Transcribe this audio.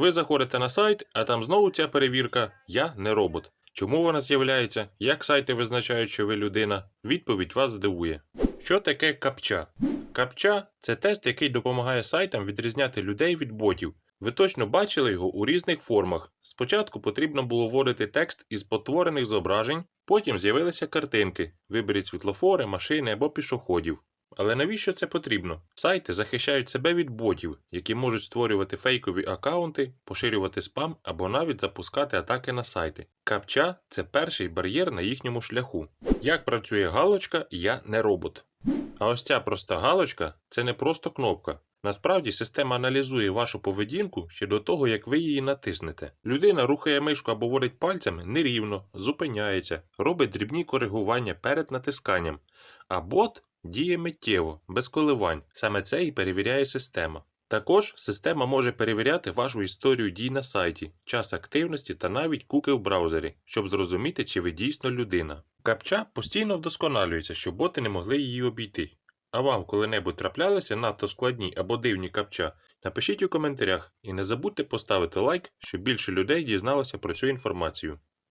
Ви заходите на сайт, а там знову ця перевірка Я не робот. Чому вона з'являється? Як сайти визначають, що ви людина? Відповідь вас здивує. Що таке капча? Капча це тест, який допомагає сайтам відрізняти людей від ботів. Ви точно бачили його у різних формах. Спочатку потрібно було вводити текст із потворених зображень, потім з'явилися картинки. Виберіть світлофори, машини або пішоходів. Але навіщо це потрібно? Сайти захищають себе від ботів, які можуть створювати фейкові акаунти, поширювати спам або навіть запускати атаки на сайти. Капча це перший бар'єр на їхньому шляху. Як працює галочка Я не робот. А ось ця проста галочка це не просто кнопка. Насправді система аналізує вашу поведінку ще до того, як ви її натиснете. Людина рухає мишку або водить пальцями нерівно, зупиняється, робить дрібні коригування перед натисканням. А бот діє миттєво, без коливань. Саме це і перевіряє система. Також система може перевіряти вашу історію дій на сайті, час активності та навіть куки в браузері, щоб зрозуміти, чи ви дійсно людина. Капча постійно вдосконалюється, щоб боти не могли її обійти. А вам коли-небудь траплялися надто складні або дивні капча? Напишіть у коментарях і не забудьте поставити лайк, щоб більше людей дізналося про цю інформацію.